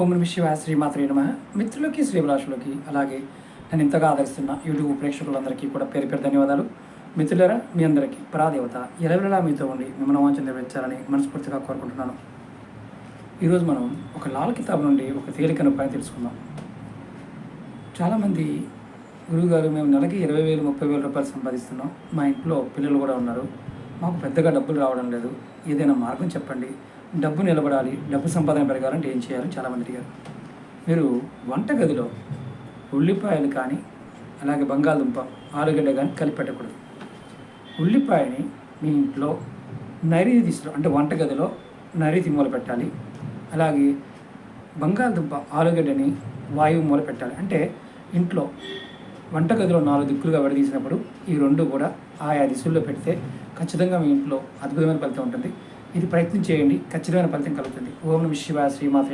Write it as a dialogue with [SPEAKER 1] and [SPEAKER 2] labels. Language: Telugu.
[SPEAKER 1] ఓం నమ శివ శ్రీమాత్రి నమ. మిత్రులకి శ్రీభిలాషులకి అలాగే నన్ను ఇంతగా ఆదరిస్తున్న యూట్యూబ్ ప్రేక్షకులందరికీ కూడా పేరు పేరు ధన్యవాదాలు. మిత్రులరా మీ అందరికీ పరాదేవత ఎలవెలా మీతో ఉండి మిమ్మల్ని వాంఛన నెరవేర్చాలని మనస్ఫూర్తిగా కోరుకుంటున్నాను. ఈరోజు మనం ఒక లాల్ కితాబ్ నుండి ఒక తేలికను పైన తెలుసుకుందాం. చాలామంది గురువుగారు మేము నెలకి ఇరవై వేలు ముప్పై వేల రూపాయలు సంపాదిస్తున్నాం. మా ఇంట్లో పిల్లలు కూడా ఉన్నారు. మాకు పెద్దగా డబ్బులు రావడం లేదు. ఏదైనా మార్గం చెప్పండి. డబ్బు నిలబడాలి డబ్బు సంపాదన పెరగాలంటే ఏం చేయాలో? చాలామంది అడిగారు. మీరు వంటగదిలో ఉల్లిపాయలు కానీ అలాగే బంగాళదుంప ఆలుగడ్డ కానీ కలిపి పెట్టకూడదు. ఉల్లిపాయని మీ ఇంట్లో నైరుతి దిశలో అంటే వంటగదిలో నైరుతి మూల పెట్టాలి. అలాగే బంగాళదుంప ఆలుగడ్డని వాయువు మూల పెట్టాలి. అంటే ఇంట్లో వంటగదిలో నాలుగు దిక్కులుగా విడదీసినప్పుడు ఈ రెండు కూడా ఆయా దిశల్లో పెడితే ఖచ్చితంగా మీ ఇంట్లో అద్భుతమైన ఫలితం ఉంటుంది. ఇది ప్రయత్నం చేయండి. ఖచ్చితమైన ఫలితం కలుగుతుంది. ఓం నమ శివ శ్రీమాత